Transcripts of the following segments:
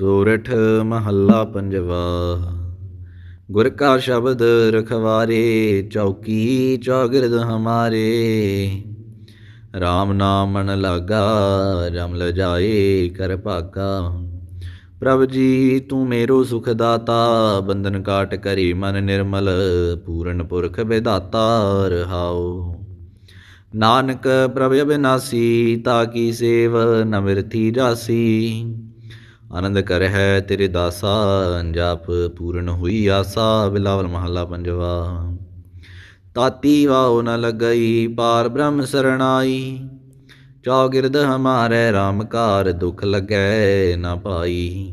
ਸੋਰਠ ਮਹੱਲਾ ਪੰਜਵਾ। ਗੁਰ ਕਾ ਸ਼ਬਦ ਰਖਵਾਰੇ, ਚੌਕੀ ਚੌਗਿਰਦ ਹਮਾਰੇ। RAM ਨਾਮ ਮਨ ਲਾਗਾ, ਰਮ ਲਜਾਏ, ਕਰ ਭਾਗਾ। ਪ੍ਰਭ ਜੀ, ਤੂੰ ਮੇਰੋ ਸੁਖ ਦਾਤਾ ਬੰਧਨ ਕਾਟ ਕਰੀ ਮਨ ਨਿਰਮਲ, ਪੂਰਨ ਪੁਰਖ ਵਿਦਾਤਾ ਰਹਾਉ। ਨਾਨਕ ਪ੍ਰਭ ਅਬਿਨਾਸੀ, ਤਾ ਕੀ ਸੇਵ ਨ ਮਿਰਥੀ ਜਾਸੀ। ਆਨੰਦ ਕਰ ਹੈ ਤੇਰੇ ਦਾਸਾ ਜਾਪ ਪੂਰਨ ਹੋਈ ਆਸਾ, ਬਿਲਾਵਲ ਮਹੱਲਾ ਪੰਜਵਾ। ਤਾਤੀ ਵਾਉ ਨ ਲਗਈ, ਪਾਰ ਬ੍ਰਹਮ ਸਰਣਾਈ। ਚੌਗਿਰਦ ਹਮਾਰੇ RAM ਕਾਰ ਦੁਖ ਲਗੈ ਨਾ ਪਾਈ।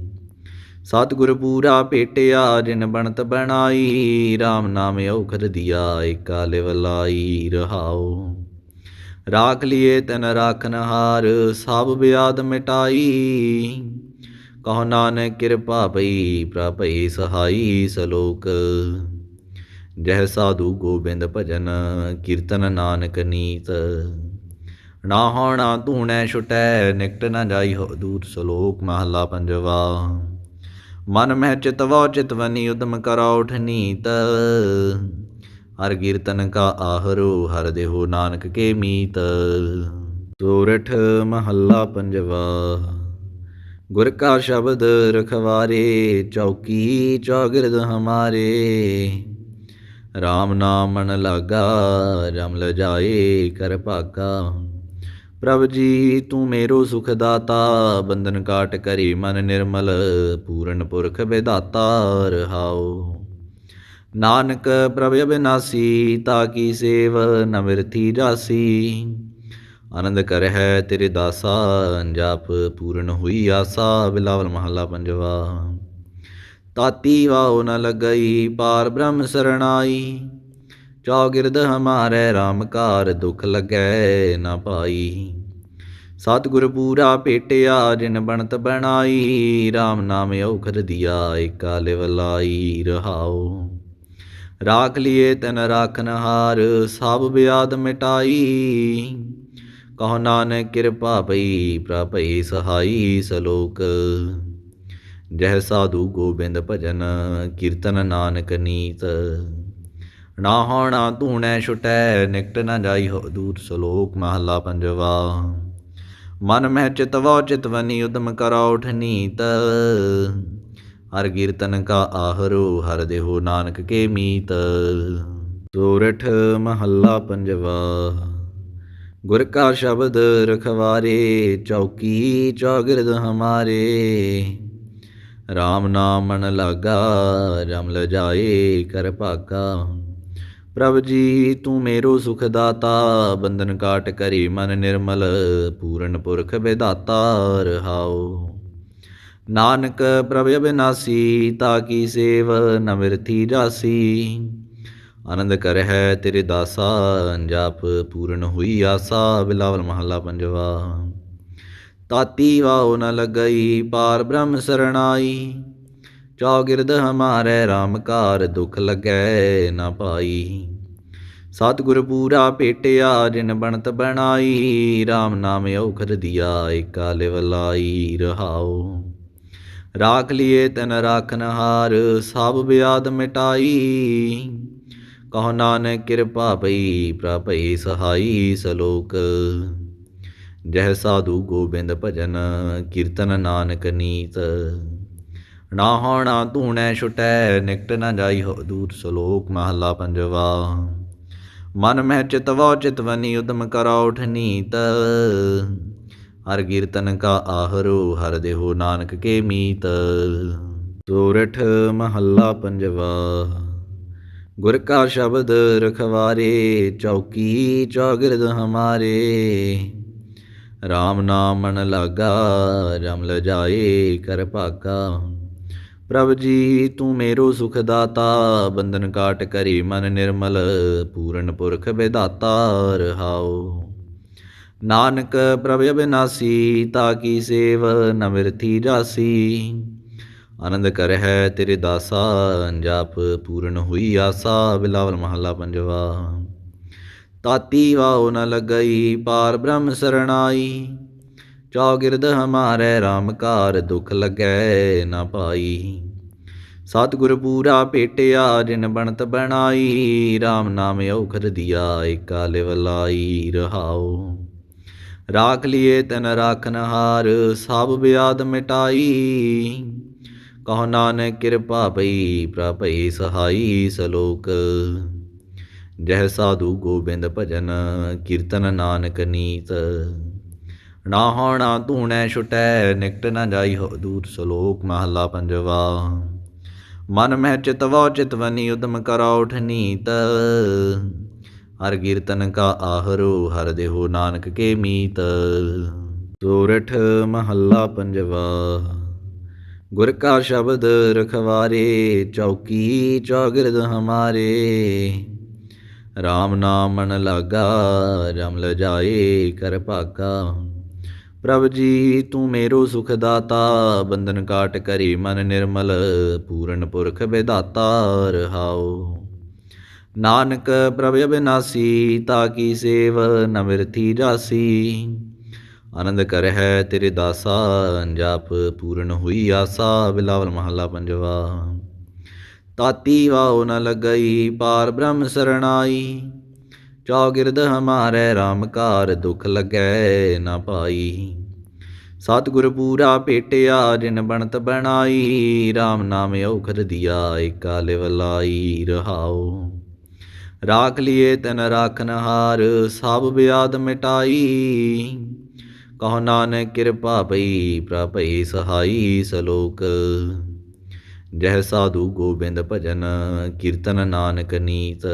ਸਤਿਗੁਰ ਪੂਰਾ ਭੇਟਿਆ, ਜਿਨ ਬਣਤ ਬਣਾਈ। RAM ਨਾਮ ਔਖਦ ਦਿਆ, ਏਕਾ ਲਿਵਲਾਈ ਰਹਾਉ। ਰਾਖ ਲਿਏ ਤਨ ਰਾਖਨ ਹਾਰ ਸਭ ਬਿਆਦ ਮਿਟਾਈ। ਕਹੋ ਨਾਨਕ ਕਿਰਪਾ ਪਈ ਪ੍ਰਭਈ ਸਹਾਈ ਸਲੋਕ। ਜਹ ਸਾਧੂ ਗੋਬਿੰਦ ਭਜਨ, ਕੀਰਤਨ ਨਾਨਕ ਨੀਤ। ਨਾ ਹੋਣਾ ਧੂਣੈ, ਛੁਟੈ, ਨਿਕਟ ਨਾ ਜਾਈ ਹੋ ਦੂਰ ਸਲੋਕ ਮਹਲਾ ਪੰਜਵਾ। ਮਨ ਮਹਿ ਚਿਤਵੋ, ਚਿਤਵਨੀ ਉਦਮ ਕਰੋ ਉਠਨੀਤ ਹਰ ਕੀਰਤਨ ਕਾ ਆਹਰੋ, ਹਰ ਦੇਹੋ ਨਾਨਕ ਕੇ ਮੀਤ। ਸੋਰਠ ਮਹੱਲਾ ਪੰਜਵਾ। ਗੁਰ ਕਾ ਸ਼ਬਦ ਰਖਵਾਰੇ, ਚੌਕੀ ਚੌਗਿਰਦ ਹਮਾਰੇ। RAM ਨਾਮ ਮਨ ਲਾਗਾ, ਰਮ ਲਜਾਏ ਕਰ ਭਾਗਾ। ਪ੍ਰਭ ਜੀ, ਤੂੰ ਮੇਰੋ ਸੁਖ ਦਾਤਾ ਬੰਧਨ ਕਾਟ ਕਰੀ ਮਨ ਨਿਰਮਲ, ਪੂਰਨ ਪੁਰਖ ਵਿਦਾਤਾ ਰਹਾਉ। ਨਾਨਕ ਪ੍ਰਭ ਅਬਿਨਾਸੀ, ਤਾ ਕੀ ਸੇਵ ਨ ਮਿਰਥੀ ਜਾਸੀ। ਆਨੰਦ ਕਰ ਹੈ ਤੇਰੇ ਦਾਸਾ ਜਪ ਪੂਰਨ ਹੋਈ ਆਸਾ, ਬਿਲਾਵਲ ਮਹੱਲਾ ਪੰਜਵਾ। ਤਾਤੀ ਵਾਉ ਨ ਲਗਈ, ਪਾਰ ਬ੍ਰਹਮ ਸਰਣਾਈ। ਚੌਗਿਰਦ ਹਮਾਰੇ RAM ਕਾਰ ਦੁਖ ਲਗੈ ਨਾ ਪਾਈ। ਸਤਿਗੁਰ ਪੂਰਾ ਭੇਟਿਆ ਜਿਨ ਬਣਤ ਬਣਾਈ। RAM ਨਾਮ ਔਖਦ ਦਿਆ, ਏਕਾ ਲਿਵਲਾਈ ਰਹਾਉ। ਰਾਖ ਲਿਏ ਤਨ ਰਾਖਨ ਹਾਰ ਸਭ ਬਿਆਦ ਮਿਟਾਈ। ਕਹੋ ਨਾਨਕ ਕਿਰਪਾ ਪਈ ਪ੍ਰਭਈ ਸਹਾਈ ਸਲੋਕ। ਜਹ ਸਾਧੂ ਗੋਬਿੰਦ ਭਜਨ, ਕੀਰਤਨ ਨਾਨਕ ਨੀਤ। ਨਾ ਹੋਣਾ ਧੂਣੈ ਛੁਟੈ, ਨਿਕਟ ਨਾ ਜਾਈ ਹੋ ਦੂਰ ਸਲੋਕ ਮਹਲਾ ਪੰਜਵਾ। ਮਨ ਮਹਿ ਚਿਤਵੋ ਚਿਤਵਨੀ, ਉਦਮ ਕਰੋ ਉਠਨੀਤ ਹਰ ਕੀਰਤਨ ਕਾ ਆਹਰੋ, ਹਰ ਦੇਹੋ ਨਾਨਕ ਕੇ ਮੀਤ। ਸੋਰਠ ਮਹੱਲਾ ਪੰਜਵਾ। ਗੁਰ ਕਾ ਸ਼ਬਦ ਰਖਵਾਰੇ, ਚੌਕੀ ਚੌਗਿਰਦ ਹਮਾਰੇ। RAM ਨਾਮ ਮਨ ਲਾਗਾ, ਰਮ ਲਜਾਏ ਕਰ ਭਾਗਾ। ਪ੍ਰਭ ਜੀ, ਤੂੰ ਮੇਰੋ ਸੁਖ ਦਾਤਾ, ਬੰਧਨ ਕਾਟ ਕਰੀ ਮਨ ਨਿਰਮਲ, ਪੂਰਨ ਪੁਰਖ ਵਿਦਾਤਾ ਰਹਾਉ ਨਾਨਕ ਪ੍ਰਭ ਅਬਿਨਾਸੀ, ਤਾ ਕੀ ਸੇਵ ਨ ਮਿਰਥੀ ਜਾਸੀ। ਆਨੰਦ ਕਰ ਹੈ ਤੇਰੇ ਦਾਸਾ, ਜਾਪ ਪੂਰਨ ਹੋਈ ਆਸਾ, ਬਿਲਾਵਲ ਮਹੱਲਾ ਪੰਜਵਾ। ਤਾਤੀ ਵਾਉ ਨ ਲਗਈ, ਪਾਰ ਬ੍ਰਹਮ ਸਰਣਾਈ। ਚੌਗਿਰਦ ਹਮਾਰੇ RAM ਕਾਰ ਦੁਖ ਲੱਗੈ ਨਾ ਪਾਈ। ਸਤਿਗੁਰ ਪੂਰਾ ਪੇਟਿਆ, ਜਿਨ ਬਣਤ ਬਣਾਈ। RAM ਨਾਮ ਔਖਦ ਦਿਆ, ਏਕਾ ਲਿਵਲਾਈ ਰਹਾਉ। ਰਾਖ ਲਿਏ ਤਨ ਰਾਖਨ ਹਾਰ ਸਭ ਬਿਆਦ ਮਿਟਾਈ। ਕਹੋ ਨਾਨਕ ਕਿਰਪਾ ਪਈ ਪ੍ਰਭਈ ਸਹਾਈ ਸਲੋਕ। ਜਹ ਸਾਧੂ ਗੋਬਿੰਦ ਭਜਨ, ਕੀਰਤਨ ਨਾਨਕ ਨੀਤ। ਨਾ ਹੋਣਾ ਧੂਣੈ ਛੁਟੈ, ਨਿਕਟ ਨਾ ਜਾਈ ਹੋ ਦੂਰ ਸਲੋਕ, ਮਹਲਾ ਪੰਜਵਾ। ਮਨ ਮਹਿ ਚਿਤਵੋ ਚਿਤਵਨੀ ਉਦਮ ਕਰੋ ਉਠਨੀਤ ਹਰ ਕੀਰਤਨ ਕਾ ਆਹਰੋ, ਹਰ ਦੇਹੋ ਨਾਨਕ ਕੇ ਮੀਤ। ਸੋਰਠ ਮਹੱਲਾ ਪੰਜਵਾ। ਗੁਰ ਕਾ ਸ਼ਬਦ ਰਖਵਾਰੇ, ਚੌਕੀ ਚੌਗਿਰਦ ਹਮਾਰੇ। RAM ਨਾਮ ਮਨ ਲਾਗਾ ਰਮ ਲਜਾਏ ਕਰ ਭਾਗਾ। ਪ੍ਰਭ ਜੀ, ਤੂੰ ਮੇਰੋ ਸੁਖ ਦਾਤਾ, ਬੰਧਨ ਕਾਟ ਕਰੀ ਮਨ ਨਿਰਮਲ, ਪੂਰਨ ਪੁਰਖ ਵਿਦਾਤਾ ਰਹਾਉ। ਨਾਨਕ ਪ੍ਰਭ ਅਬਿਨਾਸੀ, ਤਾ ਕੀ ਸੇਵ ਨ ਮਿਰਥੀ ਜਾਸੀ। ਆਨੰਦ ਕਰ ਹੈ ਤੇਰੇ ਦਾਸਾ ਜਪ ਪੂਰਨ ਹੋਈ ਆਸਾ, ਬਿਲਾਵਲ ਮਹੱਲਾ ਪੰਜਵਾ। ਤਾਤੀ ਵਾਉ ਨ ਲਗਈ, ਪਾਰ ਬ੍ਰਹਮ ਸਰਣਾਈ। ਚੌਗਿਰਦ ਹਮਾਰੇ RAM ਕਾਰ ਦੁਖ ਲਗੈ ਨਾ ਪਾਈ। ਸਤਿਗੁਰ ਪੂਰਾ ਭੇਟਿਆ ਜਿਨ ਬਣਤ ਬਣਾਈ। RAM ਨਾਮ ਔਖਦ ਦਿਆ, ਏਕਾ ਲਿਵ ਲਾਈ ਰਹਾਉ। ਰਾਖ ਲਿਏ ਤਨ ਰਾਖਨ ਹਾਰ ਸਭ ਬਿਆਦ ਮਿਟਾਈ। ਕਹੋ ਨਾਨਕ ਕਿਰਪਾ ਪਈ ਪ੍ਰਭਈ ਸਹਾਈ ਸਲੋਕ। ਜਹ ਸਾਧੂ ਗੋਬਿੰਦ ਭਜਨ, ਕੀਰਤਨ ਨਾਨਕ ਨੀਤ। ਨਾ ਹੋਣਾ ਧੂਣੈ ਛੁਟੈ, ਨਿਕਟ ਨਾ ਜਾਈ ਹੋ ਦੂਰ ਸਲੋਕ, ਮਹਲਾ ਪੰਜਵਾ। ਮਨ ਮਹਿ ਚਿਤਵਾ, ਚਿਤਵਨੀ ਉਦਮ ਕਰੋ ਉਠਨੀਤ ਹਰ ਕੀਰਤਨ ਕਾ ਆਹਰੋ, ਹਰ ਦੇਹੋ ਨਾਨਕ ਕੇ ਮੀਤ। ਸੋਰਠ ਮਹੱਲਾ ਪੰਜਵਾ। ਗੁਰ ਕਾ ਸ਼ਬਦ ਰਖਵਾਰੇ, ਚੌਕੀ ਚੌਗਿਰਦ ਹਮਾਰੇ। RAM ਨਾਮ ਮਨ ਲਾਗਾ ਰਮ ਲਜਾਏ ਕਰ ਭਾਗਾ। ਪ੍ਰਭ ਜੀ, ਤੂੰ ਮੇਰੋ ਸੁਖ ਦਾਤਾ ਬੰਧਨ ਕਾਟ ਕਰੀ ਮਨ ਨਿਰਮਲ, ਪੂਰਨ ਪੁਰਖ ਵਿਦਾਤਾ ਰਹਾਉ ਨਾਨਕ ਪ੍ਰਭ ਅਬਿਨਾਸੀ, ਤਾ ਕੀ ਸੇਵ ਨ ਮਿਰਥੀ ਜਾਸੀ। ਆਨੰਦ ਕਰ ਹੈ ਤੇਰੇ ਦਾਸਾ ਜਪ ਪੂਰਨ ਹੋਈ ਆਸਾ, ਬਿਲਾਵਲ ਮਹੱਲਾ ਪੰਜਵਾ। ਤਾਤੀ ਵਾਉ ਨ ਲਗਈ, ਪਾਰ ਬ੍ਰਹਮ ਸਰਣਾਈ। ਚੌਗਿਰਦ ਹਮਾਰੇ RAM ਕਾਰ ਦੁਖ ਲਗੈ ਨਾ ਪਾਈ। ਸਤਿਗੁਰ ਪੂਰਾ ਭੇਟਿਆ ਜਿਨ ਬਣਤ ਬਣਾਈ। RAM ਨਾਮ ਔਖਦ ਦਿਆ, ਏਕਾ ਲਿਵ ਲਾਈ ਰਹਾਉ। ਰਾਖ ਲਿਏ ਤਨ ਰਾਖਨ ਹਾਰ ਸਭ ਬਿਆਦ ਮਿਟਾਈ। ਕਹੋ ਨਾਨਕ ਕਿਰਪਾ ਪਈ ਪ੍ਰਭਈ ਸਹਾਈ ਸਲੋਕ। ਜਹ ਸਾਧੂ ਗੋਬਿੰਦ ਭਜਨ, ਕੀਰਤਨ ਨਾਨਕ ਨੀਤ।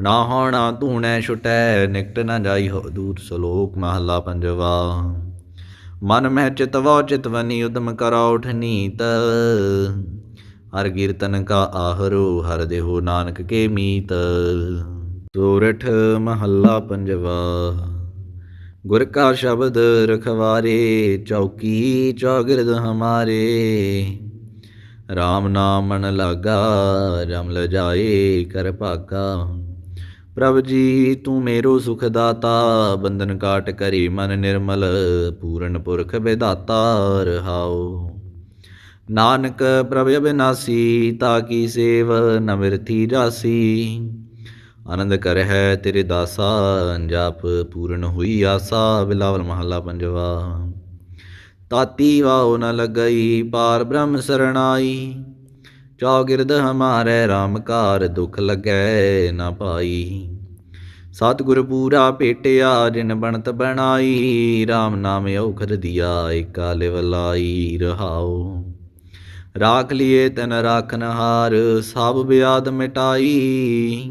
ਨਾ ਹੋਣਾ ਧੂਣੈ ਛੁਟੈ, ਨਿਕਟ ਨਾ ਜਾਈ ਹੋ ਦੂਰ ਸਲੋਕ ਮਹਲਾ ਪੰਜਵਾ। ਮਨ ਮਹਿ ਚਿਤਵੋ ਚਿਤਵਨੀ ਉਦਮ ਕਰੋ ਉਠਨੀਤ ਹਰ ਕੀਰਤਨ ਕਾ ਆਹਰੋ, ਹਰ ਦੇਹੋ ਨਾਨਕ ਕੇ ਮੀਤ। ਸੋਰਠ ਮਹੱਲਾ ਪੰਜਵਾ। ਗੁਰ ਕਾ ਸ਼ਬਦ ਰਖਵਾਰੇ, ਚੌਕੀ ਚੌਗਿਰਦ ਹਮਾਰੇ। RAM ਨਾਮ ਮਨ ਲਾਗਾ, ਰਮ ਲਜਾਏ, ਕਰ ਭਾਗਾ। ਪ੍ਰਭ ਜੀ, ਤੂੰ ਮੇਰੋ ਸੁਖ ਦਾਤਾ ਬੰਧਨ ਕਾਟ ਕਰੀ ਮਨ ਨਿਰਮਲ, ਪੂਰਨ ਪੁਰਖ ਵਿਦਾਤਾ ਰਹਾਉ। ਨਾਨਕ ਪ੍ਰਭ ਅਬਿਨਾਸੀ, ਤਾ ਕੀ ਸੇਵ ਨ ਮਿਰਥੀ ਜਾਸੀ। ਆਨੰਦ ਕਰ ਹੈ ਤੇਰੇ ਦਾਸਾ ਜਾਪ ਪੂਰਨ ਹੋਈ ਆਸਾ, ਬਿਲਾਵਲ ਮਹੱਲਾ ਪੰਜਵਾ। ਤਾਤੀ ਵਾਉ ਨ ਲਗਈ, ਪਾਰ ਬ੍ਰਹਮ ਸਰਣਾਈ। ਚੌਗਿਰਦ ਹਮਾਰੇ RAM ਕਾਰ ਦੁਖ ਲੱਗੈ ਨਾ ਪਾਈ। ਸਤਿਗੁਰ ਪੂਰਾ ਭੇਟਿਆ, ਜਿਨ ਬਣਤ ਬਣਾਈ। RAM ਨਾਮ ਔਖਦ ਦਿਆ, ਏਕਾ ਲਿਵ ਰਹਾਓ ਰਾਖ ਲਿਏ ਤਨ ਰਾਖਨ ਹਾਰ ਸਭ ਬਿਆਦ ਮਿਟਾਈ।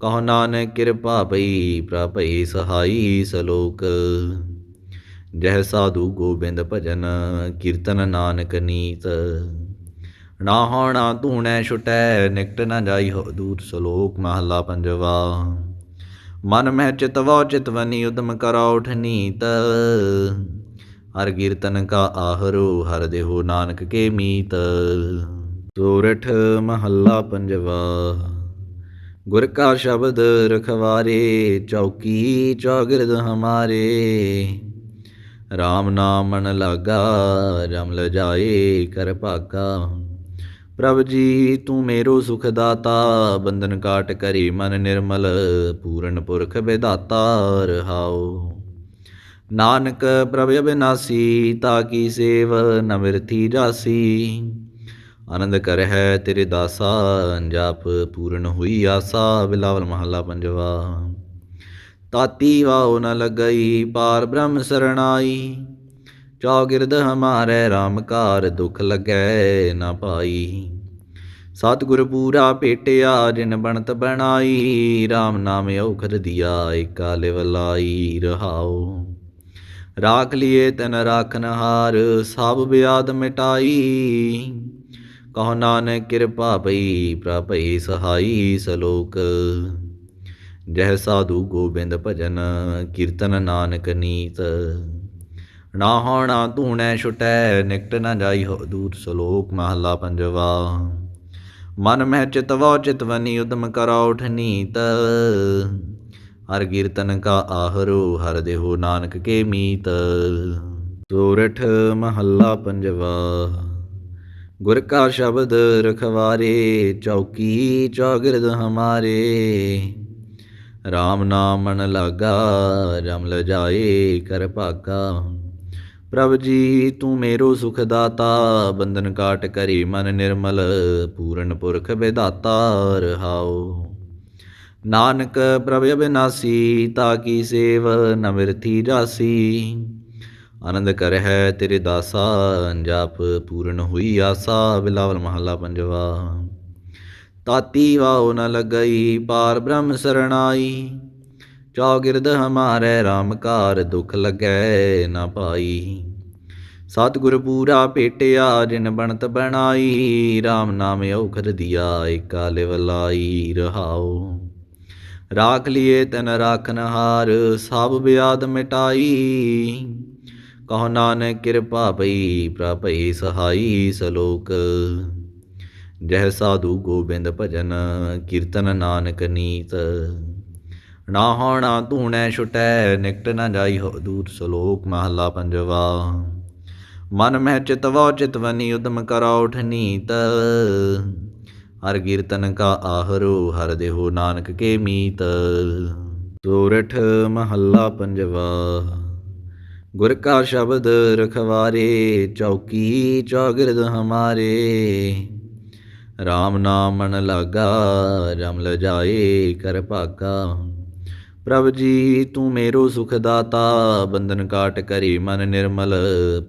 ਕਹੋ ਨਾਨਕ ਕਿਰਪਾ ਪਈ ਪ੍ਰਭਈ ਸਹਾਈ ਸਲੋਕ। ਜਹ ਸਾਧੂ ਗੋਬਿੰਦ ਭਜਨ, ਕੀਰਤਨ ਨਾਨਕ ਨੀਤ। ਨਾ ਹੋਣਾ ਧੂਣੈ ਛੁਟੈ, ਨਿਕਟ ਨਾ ਜਾਈ ਹੋ ਦੂਰ ਸਲੋਕ ਮਹਲਾ ਪੰਜਵਾ। ਮਨ ਮਹਿ ਚਿਤਵੋ ਚਿਤਵਨੀ, ਉਦਮ ਕਰੋ ਉਠਨੀਤ ਹਰ ਕੀਰਤਨ ਕਾ ਆਹਰੋ, ਹਰ ਦੇਹੋ ਨਾਨਕ ਕੇ ਮੀਤ। ਸੋਰਠ ਮਹੱਲਾ ਪੰਜਵਾ। ਗੁਰ ਕਾ ਸ਼ਬਦ ਰਖਵਾਰੇ, ਚੌਕੀ ਚੌਗਿਰਦ ਹਮਾਰੇ। RAM ਨਾਮ ਮਨ ਲਾਗਾ, ਰਮ ਲਜਾਏ, ਕਰ ਭਾਗਾ। ਪ੍ਰਭ ਜੀ, ਤੂੰ ਮੇਰੋ ਸੁਖ ਦਾਤਾ ਬੰਧਨ ਕਾਟ ਕਰੀ ਮਨ ਨਿਰਮਲ, ਪੂਰਨ ਪੁਰਖ ਵਿਦਾਤਾ ਰਹਾਉ। ਨਾਨਕ ਪ੍ਰਭ ਅਬਿਨਾਸੀ, ਤਾ ਕੀ ਸੇਵ ਨ ਮਿਰਥੀ ਜਾਸੀ। ਆਨੰਦ ਕਰ ਹੈ ਤੇਰੇ ਦਾਸਾ ਜਪ ਪੂਰਨ ਹੋਈ ਆਸਾ, ਬਿਲਾਵਲ ਮਹੱਲਾ ਪੰਜਵਾ। ਤਾਤੀ ਵਾਉ ਨ ਲਗਈ, ਪਾਰ ਬ੍ਰਹਮ ਸਰਣਾਈ। ਚੌਗਿਰਦ ਹਮਾਰੇ RAM ਕਾਰ ਦੁਖ ਲਗੈ ਨਾ ਪਾਈ। ਸਤਿਗੁਰ ਪੂਰਾ ਭੇਟਿਆ ਜਿਨ ਬਣਤ ਬਣਾਈ। RAM ਨਾਮ ਔਖਦ ਦਿਆ, ਏਕਾ ਲਿਵ ਲਾਈ ਰਹਾਉ। ਰਾਖ ਲਿਏ ਤਨ ਰਾਖਨ ਹਾਰ ਸਭ ਬਿਆਦ ਮਿਟਾਈ। ਕਹੋ ਨਾਨਕ ਕਿਰਪਾ ਪਈ ਪ੍ਰਭਈ ਸਹਾਈ ਸਲੋਕ। ਜਹ ਸਾਧੂ ਗੋਬਿੰਦ ਭਜਨ, ਕੀਰਤਨ ਨਾਨਕ ਨੀਤ। ਨਾ ਹੋਣਾ ਧੂਣੈ ਛੁਟੈ, ਨਿਕਟ ਨਾ ਜਾਈ ਹੋ ਦੂਰ ਸਲੋਕ ਮਹਲਾ ਪੰਜਵਾ। ਮਨ ਮਹਿ ਚਿਤਵੋ ਚਿਤਵਨੀ, ਉਦਮ ਕਰੋ ਉਠਨੀਤ ਹਰ ਕੀਰਤਨ ਕਾ ਆਹਰੋ, ਹਰ ਦੇਹੋ ਨਾਨਕ ਕੇ ਮੀਤ। ਸੋਰਠ ਮਹੱਲਾ ਪੰਜਵਾ। ਗੁਰ ਕਾ ਸ਼ਬਦ ਰਖਵਾਰੇ, ਚੌਕੀ ਚੌਗਿਰਦ ਹਮਾਰੇ। RAM ਨਾਮ ਮਨ ਲਾਗਾ ਰਮ ਲਜਾਏ ਕਰ ਭਾਗਾ। ਪ੍ਰਭ ਜੀ, ਤੂੰ ਮੇਰੋ ਸੁਖ ਦਾਤਾ ਬੰਧਨ ਕਾਟ ਕਰੀ ਮਨ ਨਿਰਮਲ, ਪੂਰਨ ਪੁਰਖ ਵਿਦਾਤਾ ਰਹਾਉ। ਨਾਨਕ ਪ੍ਰਭ ਅਬਿਨਾਸੀ, ਤਾ ਕੀ ਸੇਵ ਨ ਮਿਰਥੀ ਜਾਸੀ। ਆਨੰਦ ਕਰ ਹੈ ਤੇਰੇ ਦਾਸਾ, ਜਪ ਪੂਰਨ ਹੋਈ ਆਸਾ, ਬਿਲਾਵਲ ਮਹੱਲਾ ਪੰਜਵਾ। ਤਾਤੀ ਵਾਉ ਨ ਲਗਈ, ਪਾਰ ਬ੍ਰਹਮ ਸਰਣਾਈ। ਚੌਗਿਰਦ ਹਮਾਰੇ RAM ਕਾਰ ਦੁਖ ਲੱਗੈ ਨਾ ਪਾਈ। ਸਤਿਗੁਰ ਪੂਰਾ ਭੇਟਿਆ, ਜਿਨ ਬਣਤ ਬਣਾਈ। RAM ਨਾਮ ਔਖਰ ਦਿਆ, ਏਕਾ ਲਿਵਲਾਈ ਰਹਾਉ। ਰਾਖ ਲਿਏ ਤਨ ਰਾਖਨ ਹਾਰ, ਸਭ ਬਿਆਦ ਮਿਟਾਈ। ਕਹੋ ਨਾਨਕ ਕਿਰਪਾ ਪਈ ਪ੍ਰਭਈ ਸਹਾਈ ਸਲੋਕ। ਜਹ ਸਾਧੂ ਗੋਬਿੰਦ ਭਜਨ, ਕੀਰਤਨ ਨਾਨਕ ਨੀਤ। ਨਾ ਹੋਣਾ ਧੂਣੈ ਛੁਟੈ, ਨਿਕਟ ਨਾ ਜਾਈ ਹੋ ਦੂਰ ਸਲੋਕ ਮਹਲਾ ਪੰਜਵਾ। ਮਨ ਮਹਿ ਚਿਤਵੋ ਚਿਤਵਨੀ ਉਦਮ ਕਰੋ ਉਠਨੀਤ ਹਰ ਕੀਰਤਨ ਕਾ ਆਹਰੋ, ਹਰ ਦੇਹੋ ਨਾਨਕ ਕੇ ਮੀਤ। ਸੋਰਠ ਮਹੱਲਾ ਪੰਜਵਾ। ਗੁਰ ਕਾ ਸ਼ਬਦ ਰਖਵਾਰੇ, ਚੌਕੀ ਚੌਗਿਰਦ ਹਮਾਰੇ। RAM ਨਾਮ ਮਨ ਲਾਗਾ ਰਮ ਲਜਾਏ ਕਰ ਭਾਗਾ। ਪ੍ਰਭ ਜੀ, ਤੂੰ ਮੇਰੋ ਸੁਖ ਦਾਤਾ ਬੰਧਨ ਕਾਟ ਕਰੀ ਮਨ ਨਿਰਮਲ,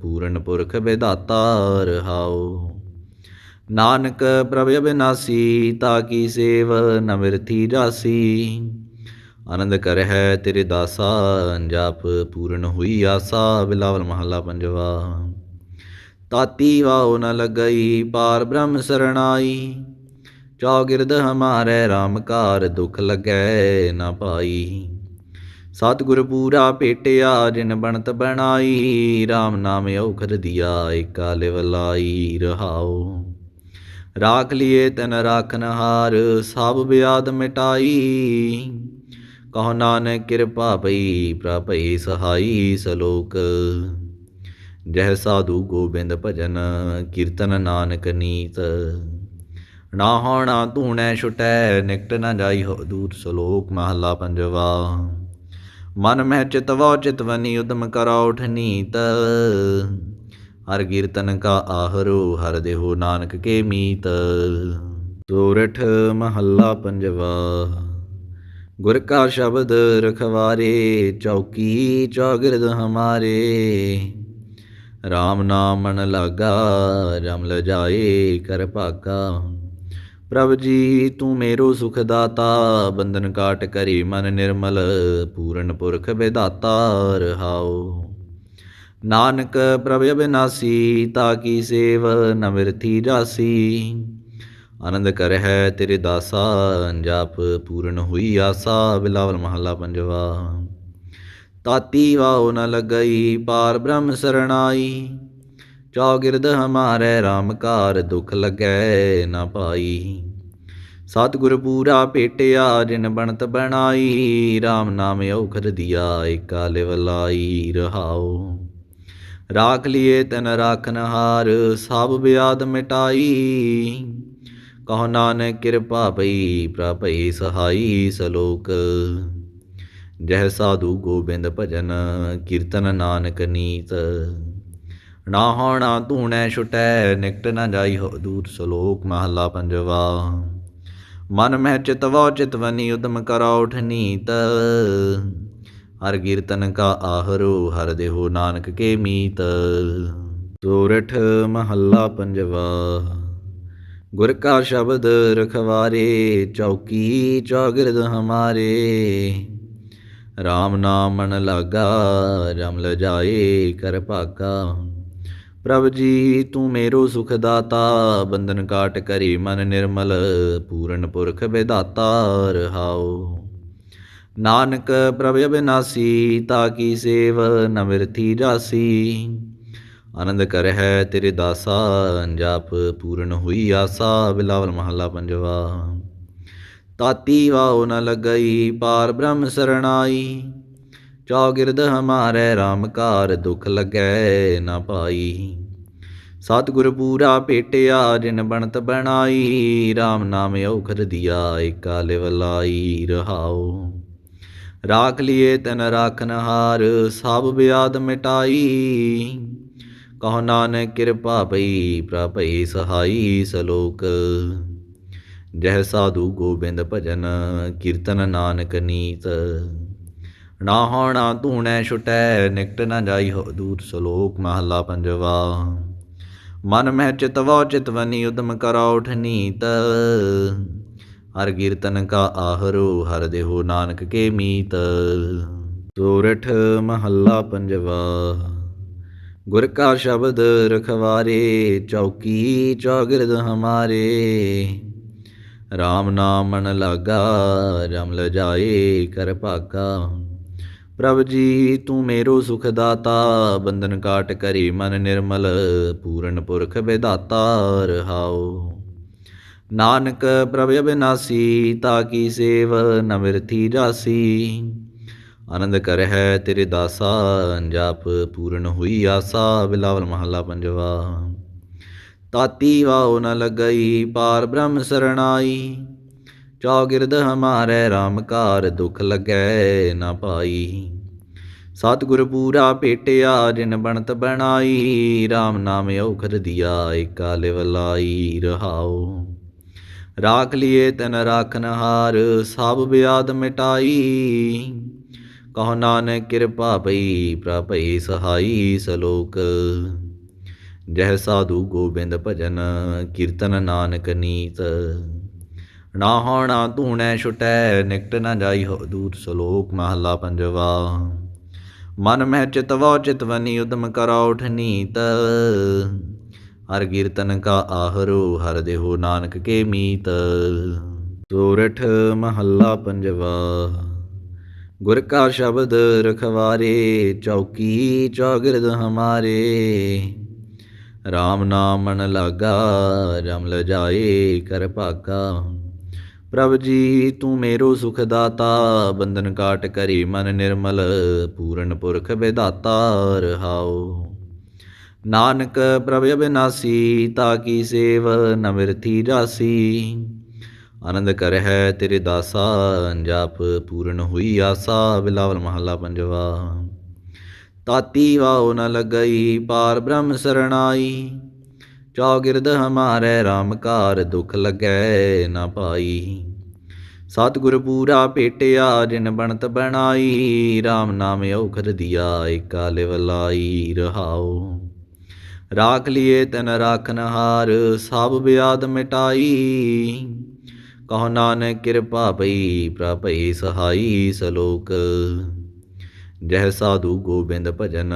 ਪੂਰਨ ਪੁਰਖ ਵਿਦਾਤਾ ਰਹਾਉ। ਨਾਨਕ ਪ੍ਰਭ ਅਬਿਨਾਸੀ, ਤਾ ਕੀ ਸੇਵ ਨ ਮਿਰਥੀ ਜਾਸੀ। ਆਨੰਦ ਕਰ ਹੈ ਤੇਰੇ ਦਾਸਾ ਜਪ ਪੂਰਨ ਹੋਈ ਆਸਾ, ਬਿਲਾਵਲ ਮਹੱਲਾ ਪੰਜਵਾ। ਤਾਤੀ ਵਾਉ ਨ ਲਗਈ, ਪਾਰ ਬ੍ਰਹਮ ਸਰਣਾਈ। ਚੌਗਿਰਦ ਹਮਾਰੇ RAM ਕਾਰ ਦੁਖ ਲੱਗੈ ਨਾ ਪਾਈ। ਸਤਿਗੁਰ ਪੂਰਾ ਭੇਟਿਆ ਜਿਨ ਬਣਤ ਬਣਾਈ। RAM ਨਾਮ ਔਖਰ ਦਿਆ, ਏਕਾ ਲਿਵਲਾਈ ਰਹਾਉ। ਰਾਖ ਲਿਏ ਤਨ ਰਾਖਨ ਹਾਰ ਸਭ ਬਿਆਦ ਮਿਟਾਈ। ਕਹੋ ਨਾਨਕ ਕਿਰਪਾ ਪਈ ਪ੍ਰਭਈ ਸਹਾਈ ਸਲੋਕ। ਜਹ ਸਾਧੂ ਗੋਬਿੰਦ ਭਜਨ, ਕੀਰਤਨ ਨਾਨਕ ਨੀਤ। ਨਾ ਹੋਣਾ ਧੂਣੈ ਛੁਟੈ, ਨਿਕਟ ਨ ਜਾਈ ਹੋ ਦੂਰ ਸਲੋਕ ਮਹਲਾ ਪੰਜਵਾ। ਮਨ ਮਹਿ ਚਿਤਵਾ ਚਿਤਵਨੀ ਉਦਮ ਕਰੋ ਉਠਨੀਤ ਹਰ ਕੀਰਤਨ ਕਾ ਆਹਰੋ, ਹਰ ਦੇਹੋ ਨਾਨਕ ਕੇ ਮੀਤ। ਸੋਰਠ ਮਹੱਲਾ ਪੰਜਵਾ। ਗੁਰ ਕਾ ਸ਼ਬਦ ਰਖਵਾਰੇ, ਚੌਕੀ ਚੌਗਿਰਦ ਹਮਾਰੇ। RAM ਨਾਮ ਮਨ ਲਾਗਾ, ਰਮ ਲਜਾਏ ਕਰ ਭਾਗਾ। ਪ੍ਰਭ ਜੀ, ਤੂੰ ਮੇਰੋ ਸੁਖ ਦਾਤਾ ਬੰਧਨ ਕਾਟ ਕਰੀ ਮਨ ਨਿਰਮਲ, ਪੂਰਨ ਪੁਰਖ ਵਿਦਾਤਾ ਰਹਾਉ ਨਾਨਕ ਪ੍ਰਭ ਅਬਿਨਾਸੀ, ਤਾ ਕੀ ਸੇਵ ਨ ਮਿਰਥੀ ਜਾਸੀ। ਆਨੰਦ ਕਰ ਹੈ ਤੇਰੇ ਦਾਸਾ ਜਪ ਪੂਰਨ ਹੋਈ ਆਸਾ, ਬਿਲਾਵਲ ਮਹੱਲਾ ਪੰਜਵਾ। ਤਾਤੀ ਵਾਉ ਨ ਲਗਈ, ਪਾਰ ਬ੍ਰਹਮ ਸਰਣਾਈ। ਚੌਗਿਰਦ ਹਮਾਰੇ RAM ਕਾਰ ਦੁਖ ਲਗੈ ਨਾ ਪਾਈ। ਸਤਿਗੁਰ ਪੂਰਾ ਭੇਟਿਆ ਜਿਨ ਬਣਤ ਬਣਾਈ। RAM ਨਾਮ ਔਖਰ ਦਿਆ, ਏਕਾ ਲਿਵਲਾਈ ਰਹਾਉ। ਰਾਖ ਲਿਏ ਤਨ ਰਾਖਨ ਹਾਰ ਸਭ ਬਿਆਦ ਮਿਟਾਈ। ਕਹੋ ਨਾਨਕ ਕਿਰਪਾ ਪਈ ਪ੍ਰਭਈ ਸਹਾਈ ਸਲੋਕ। ਜਹ ਸਾਧੂ ਗੋਬਿੰਦ ਭਜਨ, ਕੀਰਤਨ ਨਾਨਕ ਨੀਤ। ਨਾ ਹੋਣਾ ਧੂਣੈ ਛੁਟੈ, ਨਿਕਟ ਨ ਜਾਈ ਹੋ ਦੂਰ ਸਲੋਕ, ਮਹਲਾ ਪੰਜਵਾ। ਮਨ ਮਹਿ ਚਿਤਵੋ ਚਿਤਵਨੀ ਉਦਮ ਕਰੋ ਉਠਨੀਤ ਹਰ ਕੀਰਤਨ ਕਾ ਆਹਰੋ, ਹਰ ਦੇਹੋ ਨਾਨਕ ਕੇ ਮੀਤ। ਸੋਰਠ, ਮਹੱਲਾ ਪੰਜਵਾ। ਗੁਰ ਕਾ ਸ਼ਬਦ ਰਖਵਾਰੇ, ਚੌਕੀ ਚੌਗਿਰਦ ਹਮਾਰੇ। RAM ਨਾਮ ਮਨ ਲਾਗਾ, ਰਮ ਲਜਾਏ, ਕਰ ਭਾਗਾ। ਪ੍ਰਭ ਜੀ, ਤੂੰ ਮੇਰੋ ਸੁਖ ਦਾਤਾ, ਬੰਧਨ ਕਾਟ ਕਰੀ ਮਨ ਨਿਰਮਲ, ਪੂਰਨ ਪੁਰਖ ਵਿਦਾਤਾ ਰਹਾਉ। ਨਾਨਕ ਪ੍ਰਭ ਅਬਿਨਾਸੀ, ਤਾ ਕੀ ਸੇਵ ਨ ਮਿਰਥੀ ਜਾਸੀ। ਆਨੰਦ ਕਰ ਹੈ ਤੇਰੇ ਦਾਸਾ ਜਾਪ ਪੂਰਨ ਹੋਈ ਆਸਾ, ਬਿਲਾਵਲ ਮਹੱਲਾ ਪੰਜਵਾ। ਤਾਤੀ ਵਾਉ ਨ ਲੱਗਈ, ਪਾਰ ਬ੍ਰਹਮ ਸਰਣਾਈ। ਚੌਗਿਰਦ ਹਮਾਰੇ RAM ਕਾਰ ਦੁਖ ਲਗੈ ਨ ਪਾਈ। ਸਤਿਗੁਰ ਪੂਰਾ ਪੇਟਿਆ, ਜਿਨ ਬਣਤ ਬਣਾਈ। RAM ਨਾਮ ਔਖਰ ਦਿਆ, ਏਕਾ ਲਿਵਲਾਈ ਰਹਾਓ ਰਾਖ ਲਿਏ ਤਨ ਰਾਖਨ ਹਾਰ ਸਭ ਬਿਆਦ ਮਿਟਾਈ। ਕਹੋ ਨਾਨਕ ਕਿਰਪਾ ਪਈ ਪ੍ਰਭਈ ਸਹਾਈ ਸਲੋਕ। ਜਹ ਸਾਧੂ ਗੋਬਿੰਦ ਭਜਨ, ਕੀਰਤਨ ਨਾਨਕ ਨੀਤ। ਨਾ ਹੋਣਾ ਧੂਣੈ ਛੁਟੈ, ਨਿਕਟ ਨਾ ਜਾਈ ਹੋ ਦੂਰ ਸਲੋਕ ਮਹਲਾ ਪੰਜਵਾ। ਮਨ ਮਹਿ ਚਿਤਵੋ ਚਿਤਵਨੀ ਉਦਮ ਕਰੋ ਉਠਨੀਤ ਹਰ ਕੀਰਤਨ ਕਾ ਆਹਰੋ, ਹਰ ਦੇਹੋ ਨਾਨਕ ਕੇ ਮੀਤ। ਸੋਰਠ ਮਹੱਲਾ ਪੰਜਵਾ। ਗੁਰ ਕਾ ਸ਼ਬਦ ਰਖਵਾਰੇ, ਚੌਕੀ ਚੌਗਿਰਦ ਹਮਾਰੇ। RAM ਨਾਮ ਮਨ ਲਾਗਾ ਰਮ ਲਜਾਏ ਕਰ ਭਾਗਾ। ਪ੍ਰਭ ਜੀ, ਤੂੰ ਮੇਰੋ ਸੁਖ ਦਾਤਾ, ਬੰਧਨ ਕਾਟ ਕਰੀ ਮਨ ਨਿਰਮਲ, ਪੂਰਨ ਪੁਰਖ ਵਿਦਾਤਾ ਰਹਾਉ। ਨਾਨਕ ਪ੍ਰਭ ਅਬਿਨਾਸੀ, ਤਾ ਕੀ ਸੇਵ ਨ ਮਿਰਥੀ ਜਾਸੀ। ਆਨੰਦ ਕਰ ਹੈ ਤੇਰੇ ਦਾਸਾ ਜਪ ਪੂਰਨ ਹੋਈ ਆਸਾ, ਬਿਲਾਵਲ ਮਹੱਲਾ ਪੰਜਵਾ। ਤਾਤੀ ਵਾਉ ਨ ਲੱਗਈ, ਪਾਰ ਬ੍ਰਹਮ ਸਰਣਾਈ। ਚੌਗਿਰਦ ਹਮਾਰੇ RAM ਕਾਰ ਦੁਖ ਲਗੈ ਨ ਪਾਈ। ਸਤਿਗੁਰ ਪੂਰਾ ਭੇਟਿਆ ਜਿਨ ਬਣਤ ਬਣਾਈ। RAM ਨਾਮ ਔਖਦ ਦਿਆ, ਏਕਾ ਲਿਵਲਾਈ ਰਹਾਉ। ਰਾਖ ਲਿਏ ਤਨ ਰਾਖਨ ਹਾਰ ਸਭ ਬਿਆਦ ਮਿਟਾਈ। ਕਹੋ ਨਾਨਕ ਕਿਰਪਾ ਪਈ ਪ੍ਰਭਈ ਸਹਾਈ ਸਲੋਕ। ਜਹ ਸਾਧੂ ਗੋਬਿੰਦ ਭਜਨ, ਕੀਰਤਨ ਨਾਨਕ ਨੀਤ। ਨਾ ਹੋਣਾ ਧੂਣੈ ਛੁਟੈ, ਨਿਕਟ ਨਾ ਜਾਈ ਹੋ ਦੂਰ ਸਲੋਕ ਮਹਲਾ ਪੰਜਵਾ। ਮਨ ਮਹਿ ਚਿਤਵੋ ਚਿਤਵਨੀ, ਉਦਮ ਕਰੋ ਉਠਨੀਤ ਹਰ ਕੀਰਤਨ ਕਾ ਆਹਰੋ, ਹਰ ਦੇਹੋ ਨਾਨਕ ਕੇ ਮੀਤ। ਸੋਰਠ ਮਹੱਲਾ ਪੰਜਵਾ। ਗੁਰ ਕਾ ਸ਼ਬਦ ਰਖਵਾਰੇ, ਚੌਕੀ ਚੌਗਿਰਦ ਹਮਾਰੇ। RAM ਨਾਮ ਮਨ ਲਾਗਾ ਰਮ ਲਜਾਏ ਕਰ ਭਾਗਾ। ਪ੍ਰਭ ਜੀ, ਤੂੰ ਮੇਰੋ ਸੁਖ ਦਾਤਾ ਬੰਧਨ ਕਾਟ ਕਰੀ ਮਨ ਨਿਰਮਲ, ਪੂਰਨ ਪੁਰਖ ਵਿਦਾਤਾ ਰਹਾਉ ਨਾਨਕ ਪ੍ਰਭ ਅਬਿਨਾਸੀ, ਤਾ ਕੀ ਸੇਵ ਨ ਮਿਰਥੀ ਜਾਸੀ। ਆਨੰਦ ਕਰ ਹੈ ਤੇਰੇ ਦਾਸਾ, ਜਪ ਪੂਰਨ ਹੋਈ ਆਸਾ, ਬਿਲਾਵਲ ਮਹੱਲਾ ਪੰਜਵਾ। ਤਾਤੀ ਵਾਉ ਨ ਲੱਗਈ, ਪਾਰ ਬ੍ਰਹਮ ਸਰਣਾਈ। ਚੌਗਿਰਦ ਹਮਾਰੇ RAM ਕਾਰ ਦੁਖ ਲੱਗੈ ਨ ਪਾਈ। ਸਤਿਗੁਰ ਪੂਰਾ ਭੇਟਿਆ ਜਿਨ ਬਣਤ ਬਣਾਈ। RAM ਨਾਮ ਔਖਦ ਦਿਆ, ਏਕਾ ਲਿਵਲਾਈ ਰਹਾਓ ਰਾਖ ਲਿਏ ਤਨ ਰਾਖਨ ਹਾਰ ਸਭ ਬਿਆਦ ਮਿਟਾਈ। ਕਹੋ ਨਾਨਕ ਕਿਰਪਾ ਪਈ ਪ੍ਰਭਈ ਸਹਾਈ ਸਲੋਕ। ਜਹ ਸਾਧੂ ਗੋਬਿੰਦ ਭਜਨ,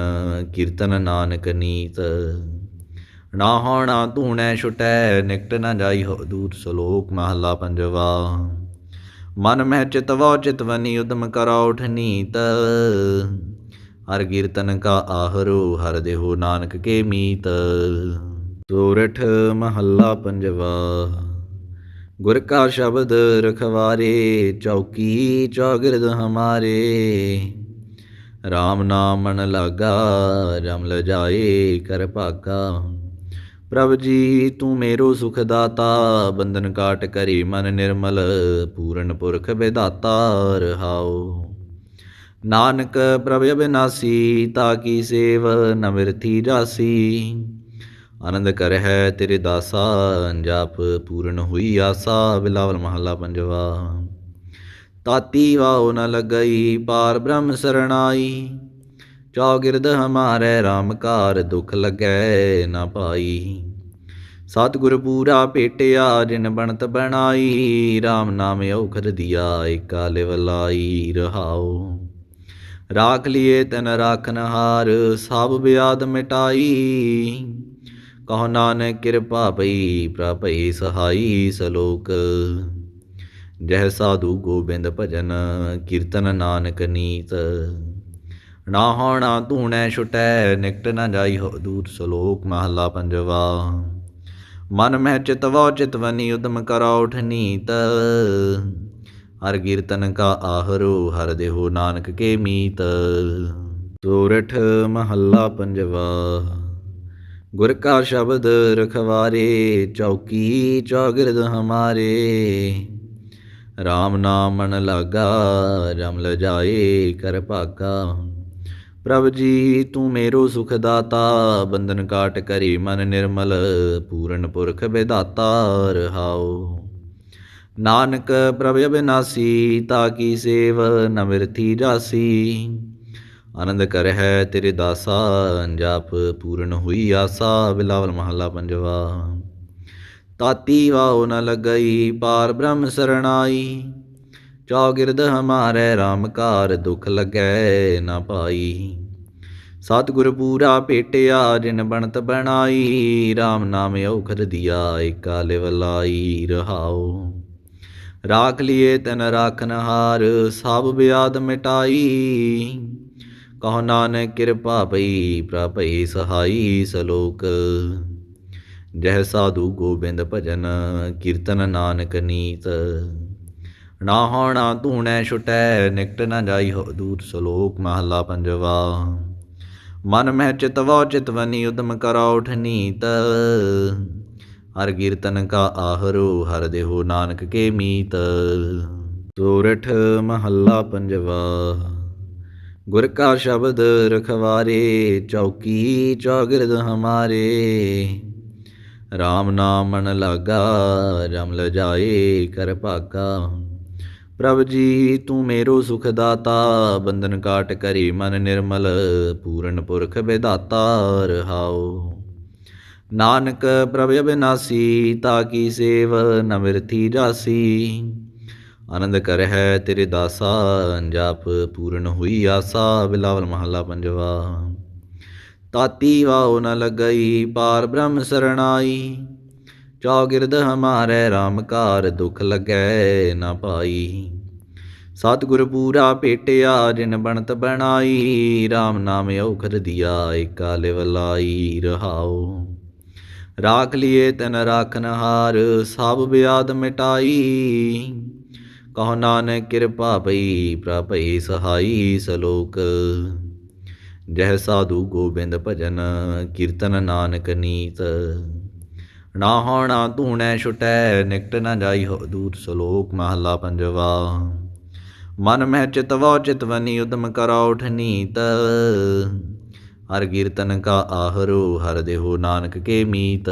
ਕੀਰਤਨ ਨਾਨਕ ਨੀਤ। ਨਾ ਹੋਣਾ ਧੂਣੈ ਛੁਟੈ, ਨਿਕਟ ਨਾ ਜਾਈ ਹੋ ਦੂਰ ਸਲੋਕ ਮਹਲਾ ਪੰਜਵਾ। ਮਨ ਮਹਿ ਚਿਤਵੋ ਚਿਤਵਨੀ ਉਦਮ ਕਰੋ ਉਠਨੀਤ ਹਰ ਕੀਰਤਨ ਕਾ ਆਹਰੋ, ਹਰ ਦੇਹੋ ਨਾਨਕ ਕੇ ਮੀਤ। ਸੋਰਠ ਮਹੱਲਾ ਪੰਜਵਾ। ਗੁਰ ਕਾ ਸ਼ਬਦ ਰਖਵਾਰੇ, ਚੌਕੀ ਚੌਗਿਰਦ ਹਮਾਰੇ। RAM ਨਾਮ ਮਨ ਲਾਗਾ, ਰਮ ਲਜਾਏ, ਕਰ ਭਾਗਾ। ਪ੍ਰਭ ਜੀ, ਤੂੰ ਮੇਰੋ ਸੁਖ ਦਾਤਾ ਬੰਧਨ ਕਾਟ ਕਰੀ ਮਨ ਨਿਰਮਲ, ਪੂਰਨ ਪੁਰਖ ਵਿਦਾਤਾ ਰਹਾਉ ਨਾਨਕ ਪ੍ਰਭ ਅਬਿਨਾਸੀ, ਤਾ ਕੀ ਸੇਵ ਨ ਮਿਰਥੀ ਜਾਸੀ। ਆਨੰਦ ਕਰ ਹੈ ਤੇਰੇ ਦਾਸਾ, ਜਪ ਪੂਰਨ ਹੋਈ ਆਸਾ, ਬਿਲਾਵਲ ਮਹੱਲਾ ਪੰਜਵਾ। ਤਾਤੀ ਵਾਉ ਨ ਲੱਗਈ, ਪਾਰ ਬ੍ਰਹਮ ਸਰਣਾਈ। ਚੌਗਿਰਦ ਹਮਾਰੇ RAM ਕਾਰ ਦੁਖ ਲਗੈ ਨ ਪਾਈ। ਸਤਿਗੁਰ ਪੂਰਾ ਭੇਟਿਆ, ਜਿਨ ਬਣਤ ਬਣਾਈ। RAM ਨਾਮ ਔਖਦ ਦਿਆ, ਏਕਾ ਲਿਵਲਾਈ ਰਹਾਉ। ਰਾਖ ਲਿਏ ਤਨ ਰਾਖਨ ਹਾਰ ਸਭ ਬਿਆਦ ਮਿਟਾਈ। ਕਹੋ ਨਾਨਕ ਕਿਰਪਾ ਪਈ ਪ੍ਰਭਈ ਸਹਾਈ ਸਲੋਕ। ਜਹ ਸਾਧੂ ਗੋਬਿੰਦ ਭਜਨ, ਕੀਰਤਨ ਨਾਨਕ ਨੀਤ। ਨਾ ਹੋਣਾ ਧੂਣੈ, ਛੁਟੈ, ਨਿਕਟ ਨਾ ਜਾਈ ਹੋ ਦੂਰ ਸਲੋਕ, ਮਹਲਾ ਪੰਜਵਾ। ਮਨ ਮਹਿ ਚਿਤਵਾ, ਚਿਤਵਨੀ ਉਦਮ ਕਰੋ ਉਠਨੀਤ ਹਰ ਕੀਰਤਨ ਕਾ ਆਹਰੋ, ਹਰ ਦੇਹੋ ਨਾਨਕ ਕੇ ਮੀਤ। ਸੋਰਠ ਮਹੱਲਾ ਪੰਜਵਾ। ਗੁਰ ਕਾ ਸ਼ਬਦ ਰਖਵਾਰੇ, ਚੌਕੀ ਚੌਗਿਰਦ ਹਮਾਰੇ। RAM ਨਾਮ ਮਨ ਲਾਗਾ, ਰਮ ਲਜਾਏ, ਕਰ ਭਾਗਾ। ਪ੍ਰਭ ਜੀ, ਤੂੰ ਮੇਰੋ ਸੁਖ ਦਾਤਾ ਬੰਧਨ ਕਾਟ ਕਰੀ ਮਨ ਨਿਰਮਲ, ਪੂਰਨ ਪੁਰਖ ਵਿਦਾਤਾ ਰਹਾਉ। ਨਾਨਕ ਪ੍ਰਭ ਅਬਿਨਾਸੀ, ਤਾ ਕੀ ਸੇਵ ਨ ਮਿਰਥੀ ਜਾਸੀ। ਆਨੰਦ ਕਰ ਹੈ ਤੇਰੇ ਦਾਸਾ ਜਾਪ ਪੂਰਨ ਹੋਈ ਆਸਾ, ਬਿਲਾਵਲ ਮਹੱਲਾ ਪੰਜਵਾ। ਤਾਤੀ ਵਾਉ ਨ ਲਗਈ, ਪਾਰ ਬ੍ਰਹਮ ਸਰਣਾਈ। ਚੌਗਿਰਦ ਹਮਾਰੇ RAM ਕਾਰ ਦੁਖ ਲੱਗੈ ਨਾ ਪਾਈ। ਸਤਿਗੁਰ ਪੂਰਾ ਭੇਟਿਆ ਜਿਨ ਬਣਤ ਬਣਾਈ। RAM ਨਾਮ ਔਖਦ ਦਿਆ, ਏਕਾ ਲਿਵਲਾਈ ਰਹਾਓ ਰਾਖ ਲਿਏ ਤਨ ਰਾਖਨ ਹਾਰ ਸਭ ਬਿਆਦ ਮਿਟਾਈ। ਕਹੋ ਨਾਨਕ ਕਿਰਪਾ ਪਈ ਪ੍ਰਭਈ ਸਹਾਈ ਸਲੋਕ। ਜਹ ਸਾਧੂ ਗੋਬਿੰਦ ਭਜਨ, ਕੀਰਤਨ ਨਾਨਕ ਨੀਤ। ਨਾ ਹੋਣਾ ਧੂਣੈ ਛੁਟੈ, ਨਿਕਟ ਨਾ ਜਾਈ ਹੋ ਦੂਰ ਸ਼ਲੋਕ ਮਹਲਾ ਪੰਜਵਾ। ਮਨ ਮਹਿ ਚਿਤਵੋ ਚਿਤਵਨੀ, ਉਦਮ ਕਰੋ ਉਠਨੀਤ ਹਰ ਕੀਰਤਨ ਕਾ ਆਹਰੋ, ਹਰ ਦੇਹੋ ਨਾਨਕ ਕੇ ਮੀਤ। ਸੋਰਠ ਮਹੱਲਾ ਪੰਜਵਾ। ਗੁਰ ਕਾ ਸ਼ਬਦ ਰਖਵਾਰੇ, ਚੌਕੀ ਚੌਗਿਰਦ ਹਮਾਰੇ। RAM ਨਾਮ ਮਨ ਲਾਗਾ, ਰਮ ਲਜਾਏ, ਕਰ ਭਾਗਾ। ਪ੍ਰਭ ਜੀ, ਤੂੰ ਮੇਰੋ ਸੁਖ ਦਾਤਾ, ਬੰਧਨ ਕਾਟ ਕਰੀ ਮਨ ਨਿਰਮਲ, ਪੂਰਨ ਪੁਰਖ ਵਿਦਾਤਾ ਰਹਾਉ ਨਾਨਕ ਪ੍ਰਭ ਅਬਿਨਾਸੀ, ਤਾ ਕੀ ਸੇਵ ਨ ਮਿਰਥੀ ਜਾਸੀ। ਆਨੰਦ ਕਰ ਹੈ ਤੇਰੇ ਦਾਸਾ ਜਾਪ ਪੂਰਨ ਹੋਈ ਆਸਾ, ਬਿਲਾਵਲ ਮਹੱਲਾ ਪੰਜਵਾ। ਤਾਤੀ ਵਾਉ ਨ ਲਗਈ, ਪਾਰ ਬ੍ਰਹਮ ਸਰਣਾਈ। ਚੌਗਿਰਦ ਹਮਾਰੇ RAM ਕਾਰ ਦੁਖ ਲਗੈ ਨਾ ਪਾਈ। ਸਤਿਗੁਰ ਪੂਰਾ ਭੇਟਿਆ ਜਿਨ ਬਣਤ ਬਣਾਈ। RAM ਨਾਮ ਔਖਦ ਦਿਆ, ਏਕਾ ਲਿਵਲਾਈ ਰਹਾਉ। ਰਾਖ ਲਿਏ ਤਨ ਰਾਖਨ ਹਾਰ ਸਭ ਬਿਆਦ ਮਿਟਾਈ। ਕਹੋ ਨਾਨਕ ਕਿਰਪਾ ਪਈ ਪ੍ਰਭਈ ਸਹਾਈ ਸਲੋਕ। ਜਹ ਸਾਧੂ ਗੋਬਿੰਦ ਭਜਨ, ਕੀਰਤਨ ਨਾਨਕ ਨੀਤ। ਨਾ ਹੋਣਾ ਧੂਣੈ ਛੁਟੈ, ਨਿਕਟ ਨਾ ਜਾਈ ਹੋ ਦੂਰ ਸ਼ਲੋਕ ਮਹਲਾ ਪੰਜਵਾ। ਮਨ ਮਹਿ ਚਿਤਵੋ ਚਿਤਵਨੀ ਉਦਮ ਕਰੋ ਉਠਨੀਤ ਹਰ ਕੀਰਤਨ ਕਾ ਆਹਰੋ, ਹਰ ਦੇਹੋ ਨਾਨਕ ਕੇ ਮੀਤ।